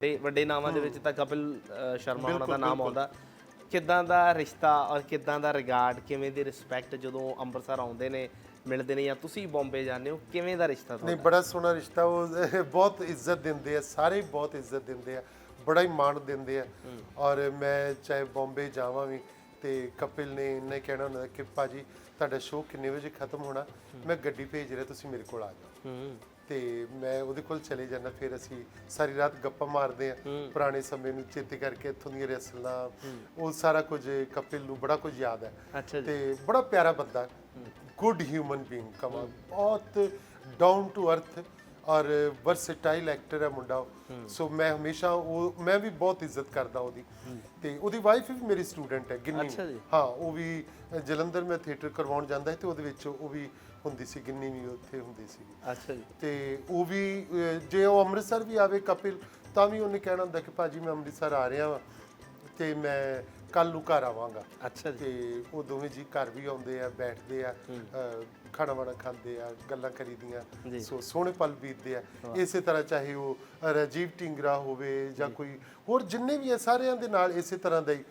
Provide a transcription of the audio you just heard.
ਤੇ ਵੱਡੇ ਨਾਵਾਂ ਦੇ ਵਿੱਚ ਤਾਂ ਕਪਿਲ ਅ, ਸ਼ਰਮਾ ਹੋਣਾ ਦਾ ਨਾਮ ਆਉਂਦਾ। ਕਿੱਦਾਂ ਦਾ ਰਿਸ਼ਤਾ ਔਰ ਕਿੱਦਾਂ ਦਾ ਰਿਗਾਰਡ ਕਿਵੇਂ ਦੀ ਰਿਸਪੈਕਟ ਜਦੋਂ ਅੰਮ੍ਰਿਤਸਰ ਆਉਂਦੇ ਨੇ ਮਿਲਦੇ ਨੇ ਜਾਂ ਤੁਸੀਂ ਬੰਬੇ ਜਾਂਦੇ ਹੋ ਕਿਵੇਂ ਦਾ ਰਿਸ਼ਤਾ ਨਹੀਂ ਤੁਹਾਡਾ? ਬੜਾ ਸੋਹਣਾ ਰਿਸ਼ਤਾ ਉਹ ਬਹੁਤ ਇੱਜ਼ਤ ਦਿੰਦੇ ਆ ਸਾਰੇ ਬਹੁਤ ਇੱਜ਼ਤ ਦਿੰਦੇ ਆ ਬੜਾ ਹੀ ਮਾਣ ਦਿੰਦੇ ਆ। ਔਰ ਮੈਂ ਚਾਹੇ ਬੰਬੇ ਜਾਵਾਂ ਵੀ ਤੇ ਕਪਿਲ ਨੇ ਇੰਨਾ ਕਹਿਣਾ ਹੁੰਦਾ ਕਿ ਭਾਜੀ ਤੁਹਾਡਾ ਸ਼ੋਅ ਕਿੰਨੇ ਵਜੇ ਖਤਮ ਹੋਣਾ? ਮੈਂ ਗੱਡੀ ਭੇਜ ਰਿਹਾ ਤੁਸੀਂ ਮੇਰੇ ਕੋਲ ਆ ਜਾਓ। ਹੂੰ। ਤੇ ਮੈਂ ਉਹਦੇ ਕੋਲ ਚਲੇ ਜਾਂਦਾ ਫਿਰ ਅਸੀਂ ਸਾਰੀ ਰਾਤ ਗੱਪਾਂ ਮਾਰਦੇ ਆ। ਪੁਰਾਣੇ ਸਮੇਂ ਨੂੰ ਚੇਤੇ ਕਰਕੇ ਇੱਥੋਂ ਦੀਆਂ ਰਸਲਾਂ ਉਹ ਸਾਰਾ ਕੁਝ ਕਪਿਲ ਨੂੰ ਬੜਾ ਕੁਝ ਯਾਦ ਹੈ। ਤੇ ਬੜਾ ਪਿਆਰਾ ਬੰਦਾ ਗੁੱਡ ਹਿਊਮਨ ਬੀਇੰਗ ਕਮਾ ਬਹੁਤ ਡਾਊਨ ਟੂ ਅਰਥ ਔਰ ਵਰਸਟਾਈਲ ਐਕਟਰ ਹੈ ਮੁੰਡਾ। ਸੋ ਮੈਂ ਹਮੇਸ਼ਾ ਉਹ ਮੈਂ ਵੀ ਬਹੁਤ ਇੱਜ਼ਤ ਕਰਦਾ ਉਹਦੀ। ਤੇ ਉਹਦੀ ਵਾਈਫ ਵੀ ਮੇਰੀ ਸਟੂਡੈਂਟ ਹੈ ਗਿੰਨੀ। ਹਾਂ ਉਹ ਵੀ ਜਲੰਧਰ ਮੈਂ ਥੀਏਟਰ ਕਰਵਾਉਣ ਜਾਂਦਾ ਤੇ ਉਹਦੇ ਵਿੱਚ ਉਹ ਵੀ ਹੁੰਦੀ ਸੀ ਗਿੰਨੀ ਵੀ ਉੱਥੇ ਹੁੰਦੀ ਸੀ। ਅੱਛਾ ਜੀ। ਤੇ ਉਹ ਵੀ ਜੇ ਉਹ ਅੰਮ੍ਰਿਤਸਰ ਵੀ ਆਵੇ ਕਪਿਲ ਤਾਂ ਵੀ ਉਹਨੇ ਕਹਿਣਾ ਹੁੰਦਾ ਕਿ ਭਾਜੀ ਮੈਂ ਅੰਮ੍ਰਿਤਸਰ ਆ ਰਿਹਾ ਵਾਂ। ਤੇ ਮੈਂ ਕੱਲ ਨੂੰ ਘਰ ਆਵਾਂਗਾ। ਅੱਛਾ ਜੀ। ਤੇ ਉਹ ਦੋਵੇਂ ਜੀ ਘਰ ਵੀ ਆਉਂਦੇ ਆ ਬੈਠਦੇ ਆ ਖਾਣਾ ਵਾਣਾ ਖਾਂਦੇ ਆ ਗੱਲਾਂ ਕਰੀਦੀਆਂ ਜੀ। ਸੋ ਸੋਹਣੇ ਪਲ ਬੀਤਦੇ ਆ। ਇਸੇ ਤਰ੍ਹਾਂ ਚਾਹੇ ਉਹ ਰਾਜੀਵ ਟਿੰਗਰਾ ਹੋਵੇ ਜਾਂ। ਕੋਈ ਹੋਰ ਜਿੰਨੇ ਵੀ ਆ ਸਾਰਿਆਂ ਦੇ ਨਾਲ ਇਸੇ ਤਰ੍ਹਾਂ ਦਾ ਹੀ